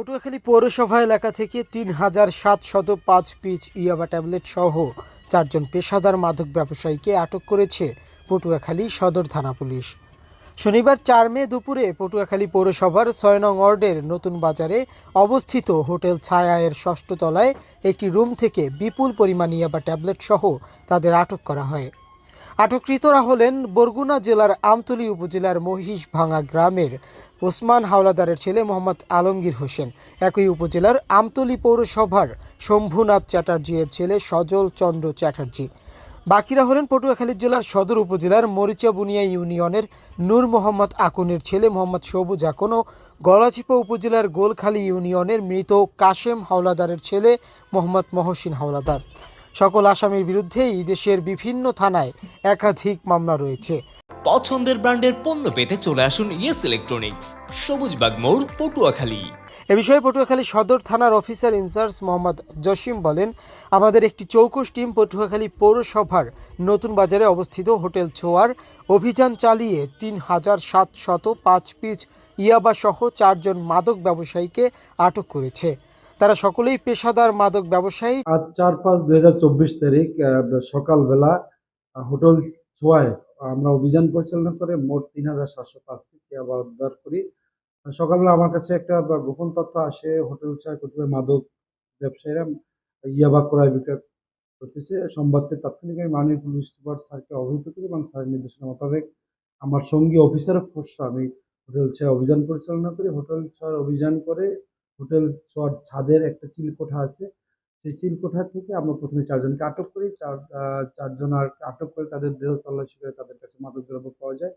পটুয়াখালী পৌরসভা এলাকা থেকে তিন হাজার সাতশত পাঁচ পিচ ইয়াবা ট্যাবলেট সহ চারজন পেশাদার মাদক ব্যবসায়ীকে আটক করেছে পটুয়াখালী সদর থানা পুলিশ। শনিবার চার মে দুপুরে পটুয়াখালী পৌরসভার ছয় নং ওয়ার্ডের নতুন বাজারে অবস্থিত হোটেল ছায়া এর ষষ্ঠ তলায় একটি রুম থেকে বিপুল পরিমাণ ইয়াবা ট্যাবলেট সহ তাদের আটক করা হয়। আটককৃতরা হলেন বরগুনা জেলার আমতলী উপজেলার মহিষ ভাঙা গ্রামের ওসমান হাওলাদারের ছেলে মোহাম্মদ আলমগীর হোসেন। একই উপজেলার আমতলী পৌরসভার শম্ভুনাথ চ্যাটার্জি এর ছেলে সজল চন্দ্র চ্যাটার্জি। বাকিরা হলেন পটুয়াখালী জেলার সদর উপজেলার মরিচাবুনিয়া ইউনিয়নের নূর মোহাম্মদ আকুনের ছেলে মোহাম্মদ সবুজ আকন ও গলাচিপা উপজেলার গোলখালী ইউনিয়নের মৃত কাশেম হাওলাদারের ছেলে মোহাম্মদ মহসিন হাওলাদার। সকল আসামির বিরুদ্ধেই দেশের বিভিন্ন থানায় একাধিক মামলা রয়েছে। পছন্দের ব্র্যান্ডের পণ্য পেতে চলে আসুন ইয়েস ইলেকট্রনিক্স সবুজবাগ মোড় পটুয়াখালী। এ বিষয়ে পটুয়াখালী সদর থানার অফিসার ইনচার্জ মোহাম্মদ জসিম বলেন আমাদের একটি চৌকস টিম পটুয়াখালী পৌরসভার নতুন বাজারে অবস্থিত হোটেল ছোয়ার অভিযান চালিয়ে তিন হাজার সাতশত পাঁচ পিচ ইয়াবা সহ চারজন মাদক ব্যবসায়ীকে আটক করেছে। তারা সকলেই পেশাদার মাদক ব্যবসায়ী। আজ চার পাঁচ দুই তারিখ সকালবেলা হোটেল ছোয়ায় আমরা অভিযান পরিচালনা করে মোট তিন হাজার সাতশো পাঁচ পিস ইয়াবা উদ্ধার করি। সকালবেলা আমার কাছে একটা গোপন তথ্য আসে, হোটেল ছোয়ায় কতিপয় মাদক ব্যবসায়ীরা ইয়াবা ক্রয় বিক্রয় করতেছে। সংবাদকে তাৎক্ষণিক আমি মাননীয় পুলিশ সুপার স্যারকে অবহিত করি এবং স্যারের নির্দেশনা মোতাবেক আমার সঙ্গী অফিসার ফোর্স আমি হোটেল ছোঁয়া অভিযান পরিচালনা করি। হোটেল ছোঁয়ার অভিযান করে হোটেল ছোঁয়ার ছাদের একটা চিলকোঠা আছে। সেই চিলকোঠা থেকে আমরা প্রথমে চারজনকে আটক করি। চার চারজন আর আটক করে তাদের দেহ তল্লাশি করে তাদের কাছে মাদক দ্রব্য পাওয়া যায়।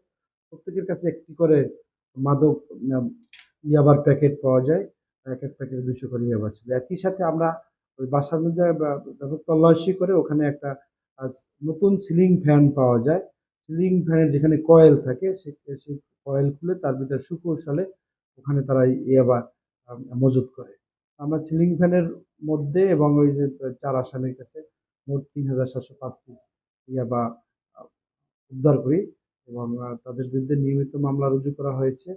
প্রত্যেকের কাছে একটি করে মাদক ইয়াবার প্যাকেট পাওয়া যায়। এক এক প্যাকেটে দুশো করে ইয়াবার ছিল। একই সাথে আমরা ওই বাসার মধ্যে তল্লাশি করে ওখানে একটা নতুন সিলিং ফ্যান পাওয়া যায়। সিলিং ফ্যানের যেখানে কয়েল থাকে, সে- সেই কয়েল খুলে তার ভিতরে সুকৌশলে ওখানে তারা ইয়াবা মজুত করে। আমরা সিলিং ফ্যানের মধ্যে এবং ওই যে চার আসামের কাছে মোট তিন হাজার সাতশো পাঁচ পিস ইয়াবা উদ্ধার করি এবং তাদের বিরুদ্ধে নিয়মিত মামলা রুজু করা হয়েছে।